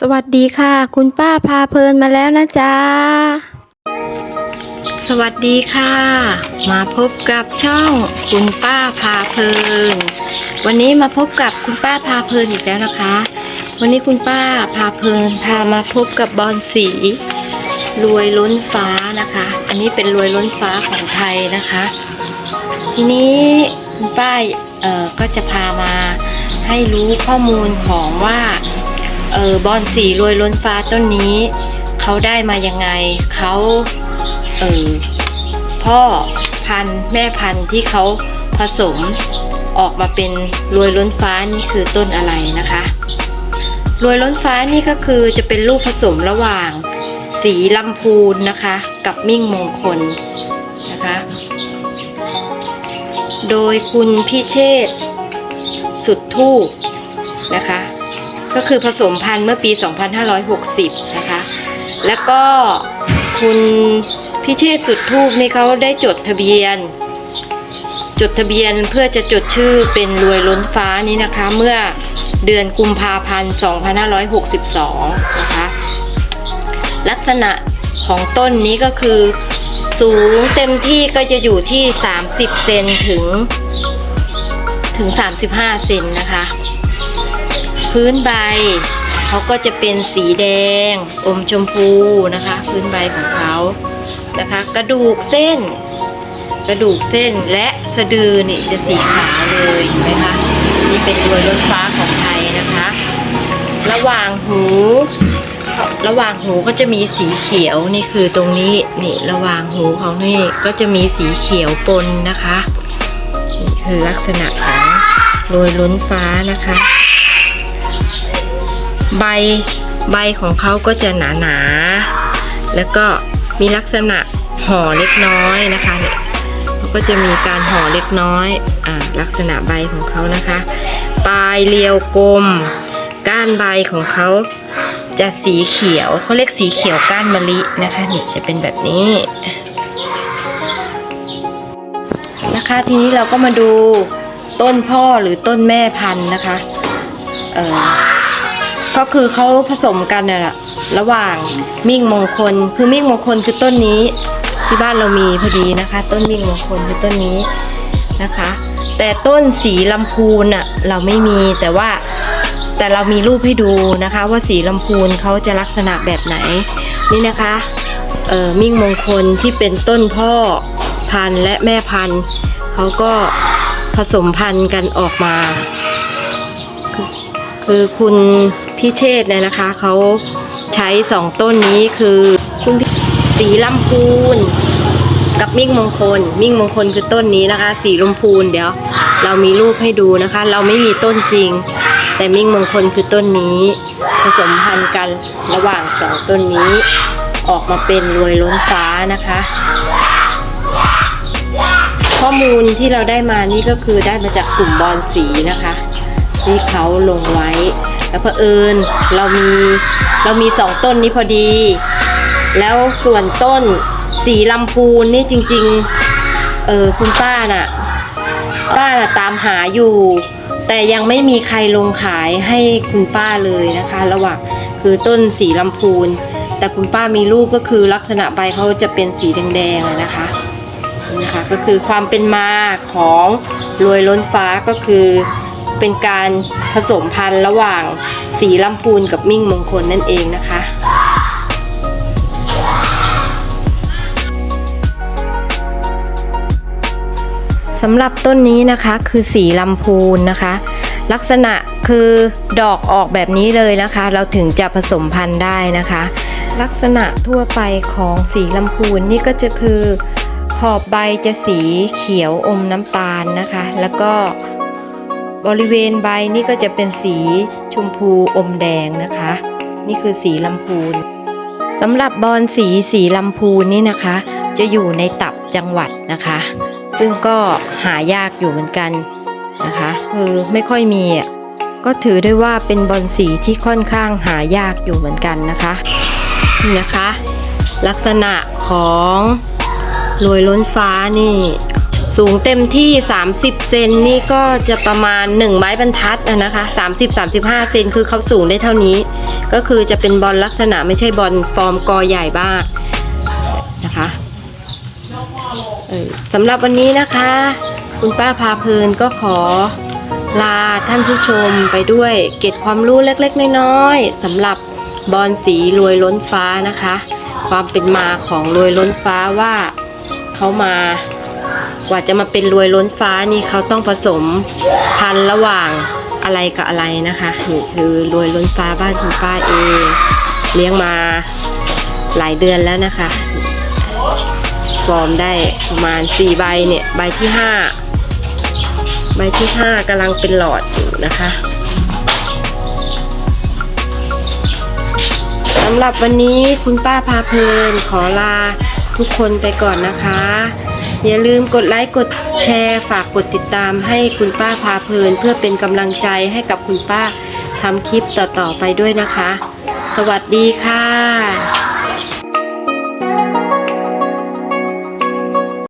สวัสดีค่ะ คุณป้าพาเพลินมาแล้วนะจ๊ะ สวัสดีค่ะ มาพบกับช่องคุณป้าพาเพลิน วันนี้มาพบกับคุณป้าพาเพลินอีกแล้วนะคะ วันนี้คุณป้าพาเพลินพามาพบกับบอลสีรวยล้นฟ้านะคะ อันนี้เป็นรวยล้นฟ้าของไทยนะคะ ทีนี้คุณป้าเออก็จะพามาให้รู้ข้อมูลของว่า เออบอนสีรวยล้นฟ้าต้นนี้ เขาได้มายังไงเขาเออพ่อพันธุ์แม่พันธุ์ที่เขาผสมออกมาเป็นรวยล้นฟ้านี่คือต้นอะไรนะคะรวยล้นฟ้านี่ก็คือจะเป็นลูกผสมระหว่าง สีลำพูนนะคะ กับมิ่งมงคลนะคะ โดยคุณพิเชษสุดทูปนะคะ ก็คือผสมพันธุ์เมื่อปี 2560 นะคะ แล้วก็คุณพิเชษสุดทูปนี่เขาได้จดทะเบียน จดทะเบียนเพื่อจะจดชื่อเป็นรวยล้นฟ้านี้นะคะ เมื่อเดือนกุมภาพันธ์ 2562 นะคะ ลักษณะของต้นนี้ก็คือสูงเต็มที่ก็จะอยู่ที่ 30 เซนถึงถึง 35 เซนนะคะ พื้นใบเขาก็จะเป็นสีแดง อมชมพูนะคะ พื้นใบของเขานะคะ กระดูกเส้น กระดูกเส้นและสะดือนี่จะสีขาวเลยเห็นไหมคะนี่เป็นรวยล้นฟ้าของไทยนะคะ ระหว่างหู ระหว่างหูก็จะมีสีเขียวนี่คือตรงนี้นี่ระหว่างหูเขานี่ก็จะมีสีเขียวปนนะคะนี่คือลักษณะของโรยล้นฟ้านะคะ ใบใบของเขาก็จะหนาหนาๆแล้วก็มีลักษณะห่อเล็กน้อยนะคะเนี่ยเขาก็จะมีการห่อเล็กน้อยอ่าลักษณะใบของเขานะคะ ปลายเรียวกลม ก้านใบของเขาจะสีเขียวเขาเรียกสีเขียวก้านมะลินะคะนี่จะเป็นแบบนี้นะคะทีนี้เราก็มาดูต้นพ่อหรือต้นแม่พันธุ์นะคะเอ่อ ก็คือเขาผสมกันน่ะแหละระหว่างมิ่งมงคล คือมิ่งมงคลคือต้นนี้ ที่บ้านเรามีพอดีนะคะ ต้นมิ่งมงคลคือต้นนี้นะคะ แต่ต้นสีลำพูนอะเราไม่มีแต่ว่าแต่เรามีรูปให้ดูนะคะ ว่าสีลำพูนเขาจะลักษณะแบบไหน นี่นะคะเอ่อมิ่งมงคลที่เป็นต้นพ่อพันธุ์และแม่พันธุ์เขาก็ผสมพันธุ์กันออกมา คือคุณ พิเชษเนี่ยนะคะ เขาใช้สองต้นนี้คือคุณสีลำพูน กับมิ่งมงคล มิ่งมงคลคือต้นนี้นะคะ สีลมพูนเดี๋ยว เรามีรูปให้ดูนะคะ เราไม่มีต้นจริง แต่มิ่งมงคลคือต้นนี้ ผสมพันธุ์กันระหว่างสองต้นนี้ ออกมาเป็นรวยล้นฟ้านะคะ ข้อมูลที่เราได้มานี่ก็คือได้มาจากกลุ่มบอลสีนะคะ ที่เขาลงไว้ แล้วเผอิญเรามีเรามีสองต้นนี้พอดี แล้วส่วนต้นสีลำพูนนี่จริง ๆ เออคุณป้าน่ะ ป้าน่ะตามหาอยู่ แต่ยังไม่มีใครลงขายให้คุณป้าเลยนะคะ ระหว่างคือต้นสีลำพูน แต่คุณป้ามีรูปก็คือลักษณะใบเขาจะเป็นสีแดงๆนะคะนี่นะคะ ก็คือความเป็นมาของรวยล้นฟ้าก็คือ เป็นการผสมพันธุ์ระหว่างสีลำพูนกับมิ่งมงคลนั่นเองนะคะสำหรับต้นนี้นะคะคือสีลำพูนนะคะ ลักษณะคือดอกออกแบบนี้เลยนะคะ เราถึงจะผสมพันธุ์ได้นะคะ ลักษณะทั่วไปของสีลำพูนนี่ก็จะคือขอบใบจะสีเขียวอมน้ำตาลนะคะ แล้วก็ บริเวณใบนี่ก็จะเป็นสีชมพูอมแดงนะคะ นี่คือสีลำพูนสำหรับบอนสีสีลำพูนนี่นะคะ จะอยู่ในตับจังหวัดนะคะ ซึ่งก็หายากอยู่เหมือนกันนะคะคือไม่ค่อยมีก็ถือได้ว่าเป็นบอลสีที่ค่อนข้างหายากอยู่เหมือนกันนะคะนี่นะคะ ลักษณะของรวยล้นฟ้านี่ สูงเต็มที่ 30 เซนนี่ก็จะประมาณ 1 ไม้บรรทัดอะนะคะ 30-35 เซนคือเขาสูงได้เท่านี้ ก็คือจะเป็นบอลลักษณะไม่ใช่บอลฟอร์มกอใหญ่บ้างนะคะสำหรับวันนี้นะคะ คุณป้าพาเพลินก็ขอลาท่านผู้ชมไปด้วยเกร็ดความรู้เล็กๆ น้อยๆสำหรับบอลสีรวยล้นฟ้านะคะ ความเป็นมาของรวยล้นฟ้าว่าเขามา ว่าจะมาเป็นรวยล้นฟ้านี่เขาต้องผสมพันธุ์ระหว่างอะไรกับอะไรนะคะนี่คือรวยล้นฟ้าบ้านคุณป้าเองเลี้ยงมาหลายเดือนแล้วนะคะฟอร์มได้ประมาณ4ใบเนี่ยใบที่ 5 ใบที่ 5กำลังเป็นหลอดอยู่นะคะสำหรับวันนี้คุณป้าพาเพลินขอลาทุกคนไปก่อนนะคะ อย่าลืมกดไลค์กดแชร์ฝากกดติดตามให้คุณป้าพาเพลิน เพื่อเป็นกำลังใจให้กับคุณป้าทำคลิปต่อๆไปด้วยนะคะ สวัสดีค่ะ